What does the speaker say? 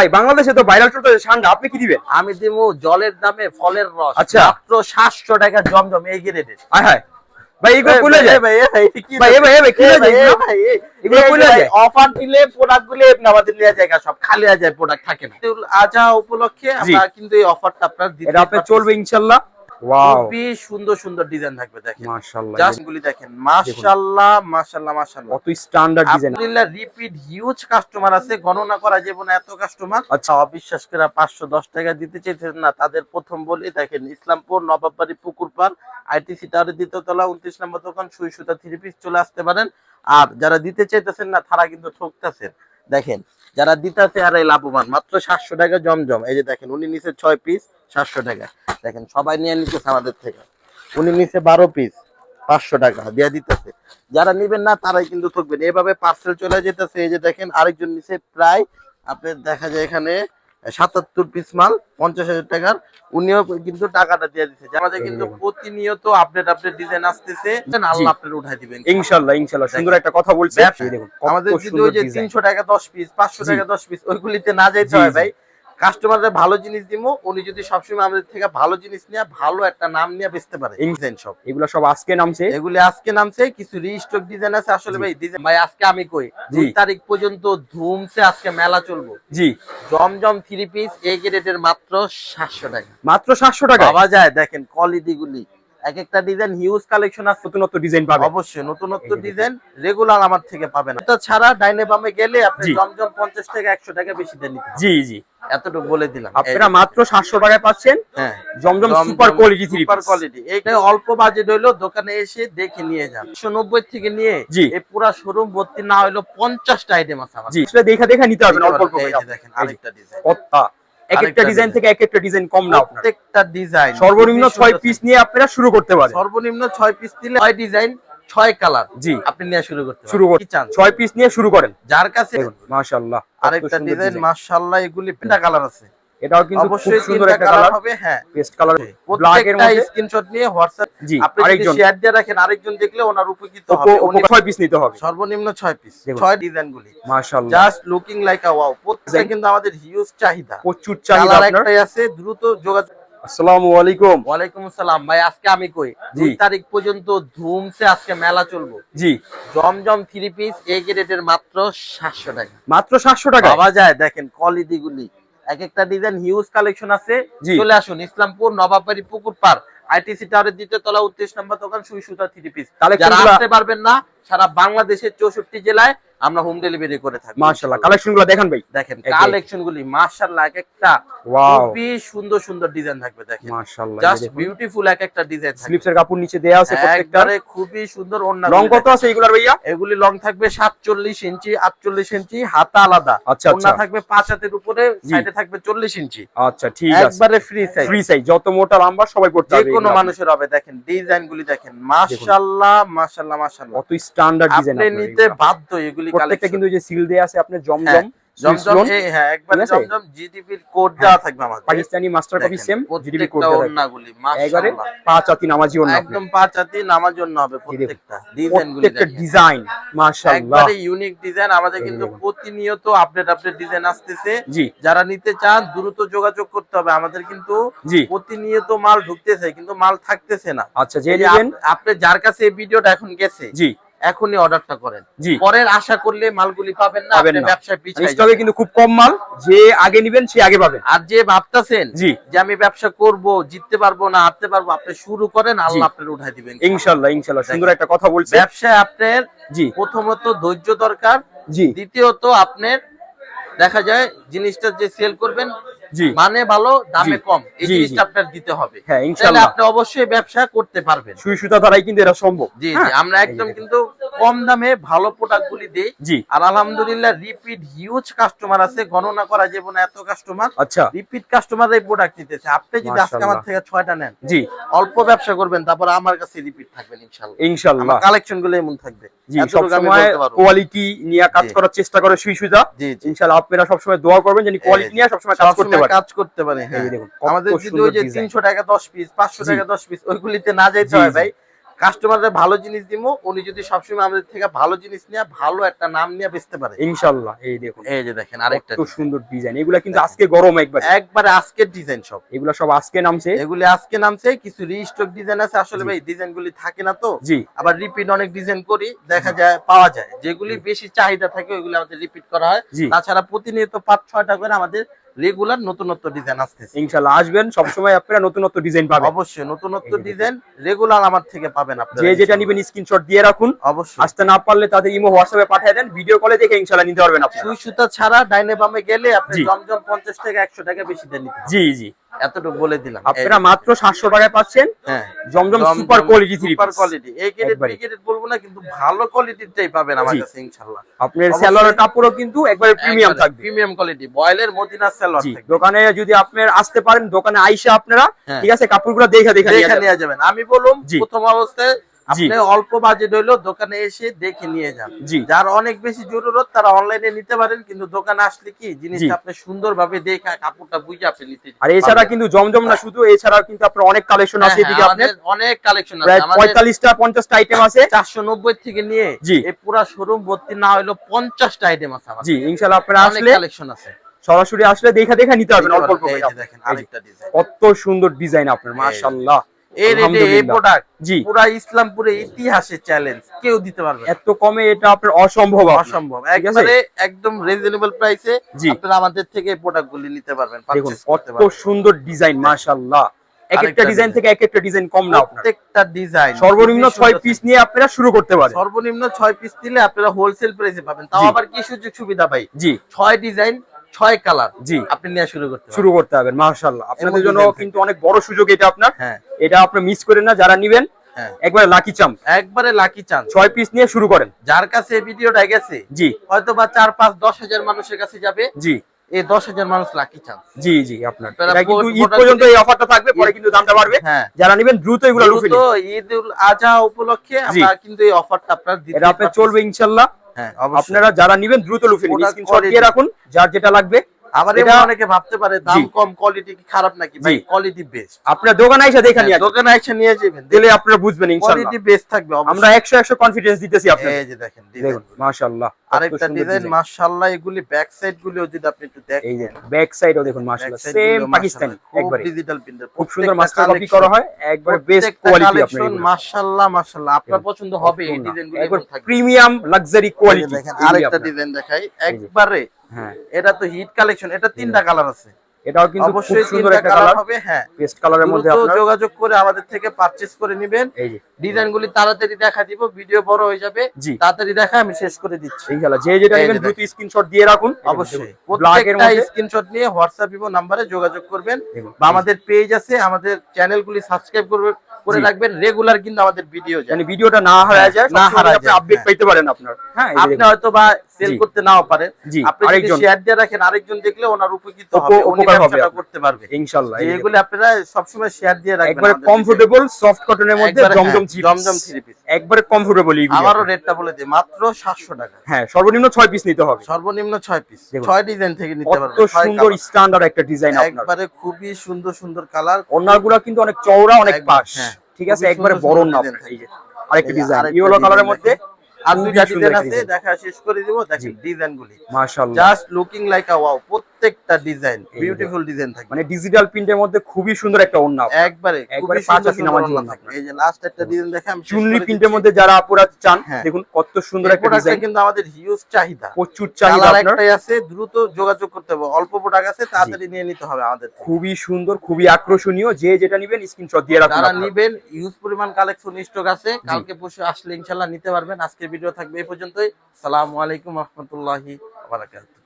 ভাই বাংলাদেশে তো ভাইরাল চলতেছে ঠান্ডা আপনি কি দিবেন? আমি দিব জলের দামে ফলের রস। আচ্ছা। মাত্র সাতশো টাকা জমজম এই গ্রেডের হ্যাঁ হ্যাঁ। ভাই এগুলো খুলে যায়। ভাই ভাই এ ভাই খুলে যায়। ভাই এগুলো খুলে যায়? অফার দিলে প্রোডাক্টগুলো আমাদের নিয়ে জায়গা সব খালি হয়ে যায় প্রোডাক্ট থাকে না। ঈদুল আজহা উপলক্ষে আমরা কিন্তু এই অফারটা আপনার দিতে এটা আপনার চলবে ইনশাআল্লাহ খুবই সুন্দর সুন্দর ডিজাইন থাকবে দেখেন। মাশাআল্লাহ। জাস্ট দেখেন। মাশাআল্লাহ মাশাআল্লাহ মাশাআল্লাহ। কত স্ট্যান্ডার্ড ডিজাইন আলহামদুলিল্লাহ রিপিট হিউজ কাস্টমার আছে। গণনা করা যাবে না এত কাস্টমার আচ্ছা। অবিশ্বাস করে টাকা দিতে চাইছেন না। তাদের প্রথম বলি দেখেন ইসলামপুর নবাববাড়ি পুকুর পার আইটিসি টাওয়ারের দ্বিতীয় তলা উনত্রিশ নম্বর দোকান সুই সুতা থ্রি পিস চলে আসতে পারেন। আর যারা দিতে চাইতেছেন না তারা কিন্তু ঠকতেছেন। দেখেন যারা দিতেছে আর এই লাভবান। মাত্র সাতশো টাকা জমজম। এই যে দেখেন, উনি নিচে ছয় পিস সাতশো টাকা। দেখেন, সবাই নিয়ে নিতেছে আমাদের থেকে। উনি নিচে বারো পিস পাঁচশো টাকা দিয়ে দিতেছে। যারা নিবেন না, তারাই কিন্তু থাকবেন এভাবে পার্সেল চলে যেতেছে। এই যে দেখেন, আরেকজন নিচে প্রায়, আপনার দেখা যায় এখানে সাতাত্তর পিস মাল পঞ্চাশ হাজার টাকার। উনিও কিন্তু টাকাটা দিয়ে দিচ্ছে আমাদের কিন্তু প্রতিনিয়ত আপডেট আপডেট ডিজাইন আসতেছে। আল্লাহ আপনার উঠাই দিবেন। ইনশাল্লাহ ইনশাল্লাহ। সুন্দর একটা কথা কত আমাদের কিন্তু ওই যে তিনশো টাকা দশ পিস পাঁচশো টাকা দশ পিস ওইগুলিতে না যেতে হয় ভাই। কাস্টমারদের ভালো জিনিস দিব উনি যদি সবসময় আমাদের থেকে ভালো জিনিস নিয়ে ভালো একটা নাম নিয়ে বেচতে পারে ডিজাইন সব এগুলো সব আজকে নামছে? এগুলি আজকে নামছে কিছু রিস্টক ডিজাইন আছে। আসলে ভাই ডিজাইন ভাই আজকে আমি কই দুই তারিখ পর্যন্ত ধুমছে আজকে মেলা চলবো। জি। জমজম থ্রি পিস এ গ্রেডের মাত্র সাতশো টাকা। মাত্র 700 টাকা? পাওয়া যায় দেখেন কোয়ালিটি গুলি। এক একটা ডিজাইন হিউজ কালেকশন আছে। নতুনত্ব ডিজাইন পাবে। অবশ্যই নতুনত্ব এই ডিজাইন রেগুলার আমার থেকে পাবেন এটা ছাড়া ডাইনে বামে গেলে আপনি জমজম পঞ্চাশ টাকা একশো টাকা বেশি দেন জি জি। এতটুকু বলে দিলাম। আপনারা মাত্র 700 টাকায় পাচ্ছেন। হ্যাঁ। Zamzam super quality super quality এইটা অল্প বাজেট হইল দোকানে এসে দেখে নিয়ে যান। একশো নব্বই থেকে নিয়ে জি। এই পুরা শোরুম ভর্তি না হইল পঞ্চাশটা আইটেম আছে আমার সেটা দেখা দেখা নিতে হবে অল্প অল্প দেখেন আরেকটা ডিজাইন এক একটা ডিজাইন থেকে এক একটা ডিজাইন কম না প্রত্যেকটা ডিজাইন সর্বনিম্ন 6 পিস নিয়ে আপনারা শুরু করতে পারেন। সর্বনিম্ন ছয় পিস দিলে ছয় ডিজাইন ছয় কালার জি। আপনি নিয়ে শুরু করতে শুরু করতে চান? 6 পিস নিয়ে শুরু করেন। যার কাছে মাশাআল্লাহ আরেকটা ডিজাইন। মাশাআল্লাহ এগুলি তিনটা কালার আছে। এটাও কিন্তু খুব সুন্দর একটা কালার হবে হ্যাঁ। পেস্ট কালার ব্ল্যাক এর প্রত্যেকটা মধ্যে। স্ক্রিনশট নিয়ে হোয়াটসঅ্যাপ জি আরেকজন। শেয়ার দিয়ে রাখেন আরেকজন দেখলে ওনার উপকৃত হবে। উনি 6 পিস নিতে হবে। সর্বনিম্ন ছয় পিস। ছয় ডিজাইন গুলি মাশাআল্লাহ। Just looking like a wow প্রত্যেকটা কিন্তু আমাদের হিউজ চাহিদা। প্রচুর চাহিদা আপনার। একটাই আছে দ্রুত যোগাযোগ আসসালামু আলাইকুম। ওয়ালাইকুম আসসালাম। ভাই আজকে আমি কই। দুই তারিখ পর্যন্ত আজকে মেলা চলবো। জি। জমজম থ্রি পিস এ গ্রেডের মাত্র সাতশো টাকা। মাত্র 700 টাকা? পাওয়া যায় দেখেন কোয়ালিটি গুলি। এক একটা ডিজাইন হিউজ কালেকশন আছে। চলে আসুন ইসলামপুর নবাববাড়ি পুকুর পার। আইটিসি টাওয়ারের দ্বিতীয় তলা উনত্রিশ নম্বর দোকান সুই সুতা থ্রি পিস যারা আসতে পারবেন না সারা বাংলাদেশের চৌষট্টি জেলায় আমরা হোম ডেলিভারি করে থাকি। মাশাআল্লাহ কালেকশনগুলো দেখান ভাই। দেখেন কালেকশন গুলি মাশাআল্লাহ এক একটা খুবই সুন্দর সুন্দর ডিজাইন থাকবে দেখেন। মাশাআল্লাহ জাস্ট বিউটিফুল এক একটা ডিজাইন থাকবে। স্লিপসের কাপড় নিচে দেয়া আছে প্রত্যেকটা। একবারে খুবই সুন্দর অন্য লং কত আছে এগুলার ভাইয়া? এগুলি লং থাকবে সাতচল্লিশ ইঞ্চি আটচল্লিশ ইঞ্চি হাতা আলাদা। আচ্ছা ওন্না আচ্ছা থাকবে পাঁচ হাতের উপরে সাইডে থাকবে চল্লিশ ইঞ্চি আচ্ছা ঠিক আছে। একবারে ফ্রি সাইজ ফ্রি সাইজ যত মোটা লম্বা সবাই পড়তে পারবে যে কোনো মানুষের হবে দেখেন ডিজাইন গুলি দেখেন। মাশাআল্লাহ মাশাআল্লাহ মাশাআল্লাহ। কত স্ট্যান্ডার্ড ডিজাইন আপনি নিতে বাধ্য এগুলি প্রত্যেকটা কিন্তু যে সিল দেয়া আছে আপনার জমজম জমজম হ্যাঁ একবারে জমজম জিডিপির কোড দেওয়া থাকবে আমাদের। Pakistani master copy same GDP code প্রত্যেকটা ওন্নাগুলি একবারে পাঁচ আতি নামাজি অন্য একদম পাঁচ হাতি নামার জন্য হবে প্রত্যেকটা ডিজাইন প্রত্যেকটা ডিজাইন মাশাআল্লাহ। একবারে ইউনিক ডিজাইন আমাদের কিন্তু প্রতিনিয়ত আপডেট আপডেট ডিজাইন আসতেছে। যারা নিতে চান দ্রুত যোগাযোগ করতে হবে। আমাদের কিন্তু প্রতিনিয়ত মাল ঢুকতেছে কিন্তু মাল থাকতেছে না। আচ্ছা যে আপনি যার কাছে এই ভিডিওটা এখন গেছে জি। এখনই অর্ডারটা করেন। পরের আশা করলে মালগুলি পাবেন না আপনি। ব্যবসায় পিছিয়ে যাবেন। কিন্তু খুব কম মাল যে আগে নেবেন সে আগে পাবেন আর যে ভাবতাছেন যে আমি ব্যবসা করব জিততে পারব না হারতে পারব আপনি শুরু করেন আল্লাহ আপনার উঠাই দিবেন। ইনশাআল্লাহ ইনশাআল্লাহ সুন্দর একটা কথা বলছে ব্যবসায় আপনার জি। প্রথমত ধৈর্য দরকার। জি। দ্বিতীয়ত আপনার দেখা যায় জিনিসটা যে সেল করবেন মানে ভালো দামে কম। এই জিনিসটা আপনার দিতে হবে। হ্যাঁ ইনশাআল্লাহ আপনি অবশ্যই ব্যবসা করতে পারবেন। সুই সুতা দ্বারাই কিন্তু এটা সম্ভব। জি জি হ্যাঁ? আমরা একদম কিন্তু কম দামে ভালো প্রোডাক্ট গুলি দিই। জি। আর আলহামদুলিল্লাহ রিপিট হিউজ কাস্টমার আছে গণনা করা যাবে না এত কাস্টমার আচ্ছা। রিপিট কাস্টমার এই প্রোডাক্ট নিতেছে। আপনি যদি আজকে আমার থেকে ছয়টা নেন জি। অল্প ব্যবসা করবেন তারপর আমার কাছে রিপিট থাকবেন ইনশাল্লাহ ইনশাআল্লাহ। কালেকশনগুলো এমন থাকবে। জি এতটুকু আমি সবসময় বলতে পারব। কোয়ালিটি নিয়ে কাজ করার চেষ্টা করে সুই সুতা জি জি। ইনশাআল্লাহ আপনারা সবসময় দোয়া করবেন যেন কোয়ালিটি নিয়ে সবসময় কাজ করতে পারে কাজ করতে পারে এই হ্যাঁ। আমাদের যদি ওই যে ডিজাইন তিনশো টাকা দশ পিস পাঁচশো জি। টাকা দশ পিস ওইগুলিতে না জি, হয় ভাই। কাস্টমারদের ভালো জিনিস দিব উনি যদি সবসময় আমাদের থেকে ভালো জিনিস নিয়ে ভালো একটা নাম নিয়ে বেচতে পারে। ইনশাল্লাহ এই দেখুন। এই যে দেখেন আরেকটা কত সুন্দর ডিজাইন এগুলা কিন্তু আজকে গরম একবার। একবারে আজকের ডিজাইন সব। এগুলা সব আজকে নামছে। এগুলি আজকে নামছে কিছু রিস্টক ডিজাইন আছে। আসলে ভাই ডিজাইন গুলি থাকে না তো। জি। আবার রিপিট অনেক ডিজাইন করি দেখা যায় পাওয়া যায়। যেগুলি বেশি চাহিদা থাকে ওইগুলি আমাদের রিপিট করা হয়। তাছাড়া প্রতিনিয়ত পাঁচ ছয়টা করে আমাদের রেগুলার নতুন নতুন ডিজাইন আসতেছে। ইনশাল্লাহ আসবেন সবসময় আপনারা নতুন নতুন ডিজাইন পাবেন। অবশ্যই নতুন নতুন এই যে ডিজাইন রেগুলার আমার থেকে পাবেন আপনারা যে যেটা নেবেন স্ক্রিনশট দিয়ে রাখুন। অবশ্যই। আসতে না পারলে তাদের ইমো হোয়াটসঅ্যাপে পাঠিয়ে দেন ভিডিও কলে দেখে ইনশাল্লাহ নিতে পারবেন আপনারা। সুই সুতা ছাড়া ডাইনে বামে গেলে আপনি। জমজম পঞ্চাশ থেকে একশো টাকা বেশি দেন জি জি। এতটুকু বলে দিলাম। আপনারা মাত্র সাতশো টাকায় পাচ্ছেন। হ্যাঁ। Zamzam super quality three super quality এই গ্রেড। বি গ্রেড বলব না কিন্তু ভালো কোয়ালিটিরটাই পাবেন আমার কাছে ইনশাআল্লাহ আপনার সেলরের কাপড়ও কিন্তু একবারে প্রিমিয়াম থাকবে। প্রিমিয়াম কোয়ালিটি বয়েলের মদিনা সেলর থাকবে। দোকানে যদি আপনার আসতে পারেন দোকানে আইসা আপনারা হ্যাঁ। ঠিক আছে কাপড়গুলো দেখে দেখে নিয়ে যাবেন। নিয়ে যাবেন। আমি বলুম প্রথম অবস্থায় আপনি অল্প বাজেট হইল দোকানে এসে দেখে নিয়ে যান। যার অনেক বেশি জরুরত তারা অনলাইনে নিতে পারেন কিন্তু দোকানে আসলে কি জিনিসটা। আপনি সুন্দরভাবে দেখে কাপড়টা বুঝে আপনি নিতে আর এছাড়া কিন্তু জমজম না শুধু এছাড়া কিন্তু আপনার অনেক কালেকশন আছে হ্যাঁ, এদিকে হ্যাঁ, আপনার। অনেক কালেকশন আছে। পঁয়তাল্লিশটা পঞ্চাশটা আইটেম আছে। চারশো নব্বই থেকে নিয়ে। এই পুরা শোরুম ভর্তি না হইল পঞ্চাশটা আইটেম আছে জি ইনশাল্লাহ আপনারা আসলে কালেকশন আছে। সরাসরি আসলে দেখে দেখে নিতে পারবেন। অল্প অল্প দেখেন আরেকটা ডিজাইন কত সুন্দর ডিজাইন আপনার মাশাআল্লাহ। এই রেটে এই প্রোডাক্ট জি। পুরা ইসলামপুরে চ্যালেঞ্জ কেউ দিতে পারবে এত কমে এটা আপনার অসম্ভব অসম্ভব। একবারে একদম রিজনেবল প্রাইসে জি। আপনারা আমাদের থেকে প্রোডাক্ট গুলি নিতে পারবেন দেখুন কত সুন্দর ডিজাইন মাশাআল্লাহ। এক একটা ডিজাইন থেকে এক একটা ডিজাইন কম না প্রত্যেকটা ডিজাইন সর্বনিম্ন ছয় পিস নিয়ে আপনারা শুরু করতে পারেন। সর্বনিম্ন ছয় পিস দিলে আপনারা হোলসেল প্রাইসে পাবেন। তাও আবার কি সুযোগ সুবিধা ভাই? জি। ছয় ডিজাইন ছয় কালার জি। আপনি নিয়ে শুরু করতে শুরু করতে পারবেন মাশাআল্লাহ। আপনাদের জন্য কিন্তু অনেক বড় সুযোগ এটা আপনার। হ্যাঁ। এটা আপনি মিস করেন না যারা নিবেন হ্যাঁ। একবার লাকি চাম একবারে লাকি চান্স ছয় পিস নিয়ে শুরু করেন। যার কাছে এই ভিডিওটা গেছে জি। হয়তো বা চার পাঁচ দশ হাজার মানুষের কাছে যাবে জি। এই দশ হাজার মানুষ লাকি চান্স জি জি আপনার। কিন্তু ঈদ পর্যন্ত এই অফারটা থাকবে পরে কিন্তু দামটা বাড়বে। হ্যাঁ। যারা নিবেন দ্রুত এগুলো লুফে নিন ঈদ উল আজহা উপলক্ষে আমরা কিন্তু এই অফারটা আপনার দিতে এটা আপনার চলবে ইনশাল্লাহ হ্যাঁ আপনারা যারা নিবেন দ্রুত লুফে নিন। স্ক্রিনশট দিয়ে রাখুন যার যেটা লাগবে আবার এটা- এটা অনেকে ভাবতে পারে দাম কম কোয়ালিটি কি খারাপ নাকি? ভাই কোয়ালিটি বেস্ট আপনার দোকানে এসে দেখে নিয়ে দোকানে এসে নিয়ে যাবেন দিলে আপনারা বুঝবেন কোয়ালিটি বেস্ট থাকবে আমরা একশো একশো কনফিডেন্স দিতেছি আপনাদের। এই যে দেখেন দেখুন মাশাআল্লাহ আরেকটা ডিজাইন। মাশাআল্লাহ এগুলি ব্যাক সাইড গুলিও যদি আপনি একটু দেখেন। এই যে ব্যাক সাইডও দেখুন মাশাআল্লাহ সেম পাকিস্তানি একবারে। ডিজিটাল প্রিন্টার খুব সুন্দর মাস্টার কপি করা হয় একবারে বেস্ট কোয়ালিটি আপনার মাশাআল্লাহ মাশাআল্লাহ। আপনার পছন্দ হবে এই একবার প্রিমিয়াম লাক্সারি কোয়ালিটি দেখেন আরেকটা ডিজাইন দেখাই। একবারে হ্যাঁ এটা তো হিট কালেকশন এটা তিনটা কালার আছে। এটাও কিন্তু অবশ্যই সুন্দর একটা কালার হবে হ্যাঁ। পেস্ট কালারের মধ্যে আপনার। যোগাযোগ করে আমাদের থেকে পারচেজ করে নেবেন। এই যে। ডিজাইন গুলি তাড়াতাড়ি দেখা দিব ভিডিও বড় হয়ে যাবে। তাড়াতাড়ি দেখা আমি শেষ করে দিচ্ছি। খেলা যে যেটা নেবেন দ্রুত স্ক্রিনশট দিয়ে রাখুন। অবশ্যই। প্রত্যেকটা স্ক্রিনশট নিয়ে হোয়াটসঅ্যাপ ইমো নাম্বারে যোগাযোগ করবেন। বা আমাদের পেজ আছে আমাদের চ্যানেলগুলি সাবস্ক্রাইব করবে করে রাখবেন। রেগুলার কিন্তু আমাদের ভিডিও যায়। মানে ভিডিওটা না হারায় যায় না হারায় আপডেট হ্যাঁ। পাইতে পারেন আপনার। হ্যাঁ আপনি হয়তো বা সেল করতে নাও পারেন। জি আপনি যদি শেয়ার দিয়ে রাখেন আরেকজন দেখলে ওনার উপকৃত হবে উনি ব্যবসাটা করতে পারবে। ইনশাআল্লাহ এগুলি আপনারা সবসময় শেয়ার দিয়ে রাখবেন একবারে কমফোর্টেবল সফট কটনের। মধ্যে একবারে জমজম হ্যাঁ, থ্রি জমজম থ্রি পিস একবারে কমফোর্টেবল এইগুলো আবারও রেটটা বলে দিই মাত্র সাতশো টাকা। হ্যাঁ সর্বনিম্ন ছয় পিস নিতে হবে। সর্বনিম্ন ছয় পিস দেখুন। ছয় ডিজাইন থেকে নিতে কত পারবেন ছয় সুন্দর। স্ট্যান্ডার্ড একটা ডিজাইন আপনার। একবারে খুবই সুন্দর সুন্দর কালার ওনারগুলো কিন্তু অনেক চওড়া অনেক পাশ। হ্যাঁ। ঠিক আছে? একবারে বড় না আরেকটা ডিজাইন ইয়েলো কালারের মধ্যে? আর খুবই দুইটা ডিজাইন আছে দেখা শেষ করে দিব দেখেন ডিজাইনগুলি ডিজাইন গুলি। মাশাআল্লাহ। Just looking like a wow প্রত্যেকটা ডিজাইন বিউটিফুল ডিজাইন থাকবে। মানে ডিজিটাল প্রিন্টের মধ্যে খুবই সুন্দর একটা ওন্না একবারে একবারে পাঁচ জন্য ওড়না থাকবে। আপনার। এই যে লাস্ট একটা ডিজাইন দেখে আমি চুনরি প্রিন্টের মধ্যে যারা আপুরা চান হ্যাঁ। দেখুন কত সুন্দর একটা ডিজাইন কিন্তু আমাদের হিউজ চাহিদা। প্রচুর চাহিদা আপনার। একটাই আছে দ্রুত যোগাযোগ করতে হবে। অল্প প্রোডাক্ট আছে তাড়াতাড়ি নিয়ে নিতে হবে আমাদের খুবই সুন্দর খুবই আকর্ষণীয়। যে যেটা নিবেন স্ক্রিনশট দিয়ে রাখুন যারা আপনারা। নিবেন ইউজ পরিমাণ কালেকশন স্টক আছে। কালকে পরশু আসলে ইনশাল্লাহ নিতে পারবেন। আজকের ভিডিও থাকবে এই পর্যন্তই। সালামু আলাইকুম রহমতুল্লাহি বারাকাতুহু।